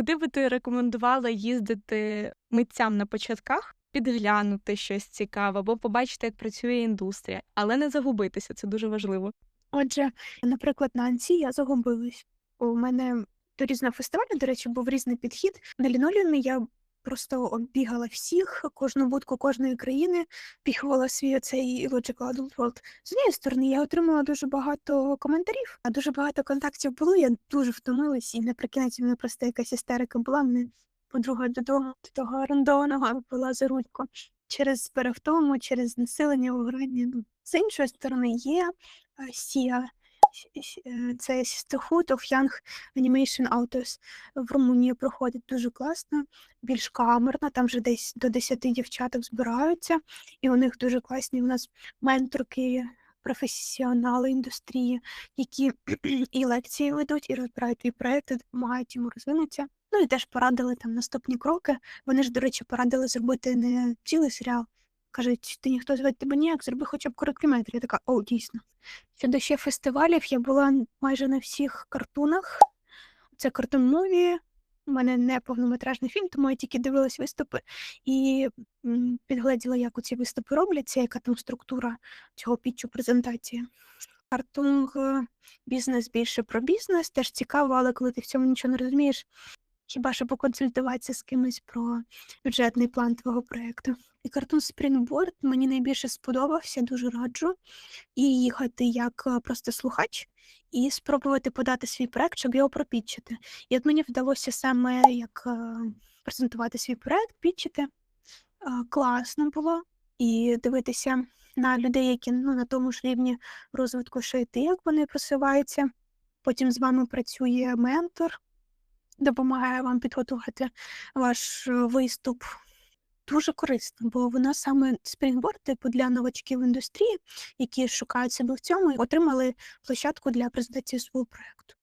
Куди би ти рекомендувала їздити митцям на початках, підглянути щось цікаве або побачити, як працює індустрія, але не загубитися, це дуже важливо. Отже, наприклад, на Анці я загубилась. У мене до різного фестивалю, до речі, був різний підхід. На ліноліумі я просто оббігала всіх, кожну будку кожної країни, піхувала свій оцей Logical Adult World. З однієї сторони, я отримала дуже багато коментарів, а дуже багато контактів було. Я дуже втомилась, і наприкінці мене просто якась істерика була. Мене подруга додому до того орендованого була за ручку через перевтому, через знесилення, вигорання. Ну, з іншої сторони, є е, Сія. Е, Це Sisterhood of Young Animation Authors в Румунії проходить дуже класно, більш камерно, там вже десь до 10 дівчаток збираються, і у них дуже класні у нас менторки, професіонали індустрії, які і лекції ведуть, і розбирають і допомагають йому розвинутися. Ну і теж порадили там наступні кроки. Вони ж, до речі, порадили зробити не цілий серіал. Кажуть, ти ніхто звати тебе ніяк, зроби хоча б короткометр. Я така, о, дійсно. Щодо ще фестивалів, я була майже на всіх картунах. Це картун мові. У мене не повнометражний фільм, тому я тільки дивилась виступи і підгледіла, як ці виступи робляться, яка там структура цього пітчу презентації. Картунг е, бізнес більше про бізнес, теж цікаво, але коли ти в цьому нічого не розумієш, хіба що поконсультуватися з кимось про бюджетний план твого проєкту. І картун Springboard мені найбільше сподобався, дуже раджу. І їхати як е, просто слухач, і спробувати подати свій проект, щоб його пропітчити. І от мені вдалося саме як е, презентувати свій проект, пітчити. Е, Класно було. І дивитися на людей, які ну, на тому ж рівні розвитку, що і ти, як вони просуваються. Потім з вами працює ментор, допомагає вам підготувати ваш е, виступ. Дуже корисно, бо вона саме спрінгборд, типу для новачків індустрії, які шукають себе в цьому, і отримали площадку для презентації свого проекту.